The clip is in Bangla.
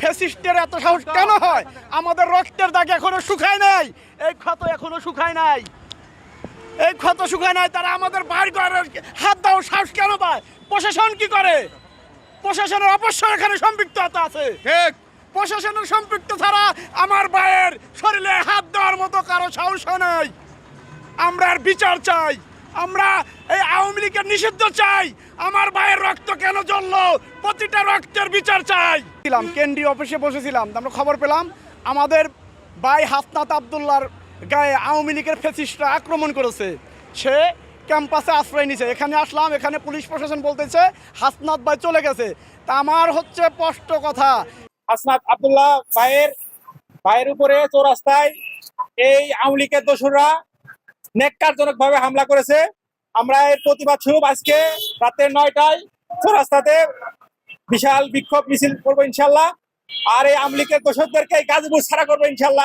ফেসিস্টের এত সাহস কেন হয়? আমাদের রক্তের দাগ এখনও শুকায় নাই। এই ক্ষত এখনও শুকায় নাই। এই ক্ষত শুকায় নাই তারা আমাদের বাইর করে হাত দাও সাহস কেন পায়? প্রশাসন কি করে? প্রশাসনের অবশ্যই এখানে সম্পৃক্ততা আছে। ঠিক। প্রশাসনের সম্পৃক্ত ছাড়া আমার ভাইয়ের শরীরে হাত দেওয়ার মতো কারও সাহস নাই। আমরা আর বিচার চাই। আমরা এই আওয়ামী লীগের নিষিদ্ধ চাই। আমার ভাইয়ের রক্ত কেন জ্বললো? প্রতিটা রক্তের বিচার চাই। ছিলাম, কেন্দ্রীয় অফিসে বসেছিলাম। আমরা খবর পেলাম, আমাদের ভাই হাসনাত আবদুল্লার গায়ে আওয়ামী লীগের ফেসিস্টরা আক্রমণ করেছে। সে ক্যাম্পাসে আশ্রয় নিছে এখানে আসলাম, এখানে পুলিশ প্রশাসন বলতেছে হাসনাত ভাই চলে গেছে। তা আমার হচ্ছে স্পষ্ট কথা। হাসনাত আব্দুল্লাহ ভাইয়ের ভাইয়ের উপরে চৌরাস্তায় এই আওয়ামী লীগের দোসররা নেককারজনক ভাবে হামলা করেছে। আমরা এর প্রতিবাদ স্বরূপ আজকে রাতের নয়টায় চৌরাস্তাতে বিশাল বিক্ষোভ মিছিল করব ইনশাল্লাহ। আর এই আমলিকের দোষকদেরকে এই গাজীপুর ছাড়া করব ইনশাল্লাহ।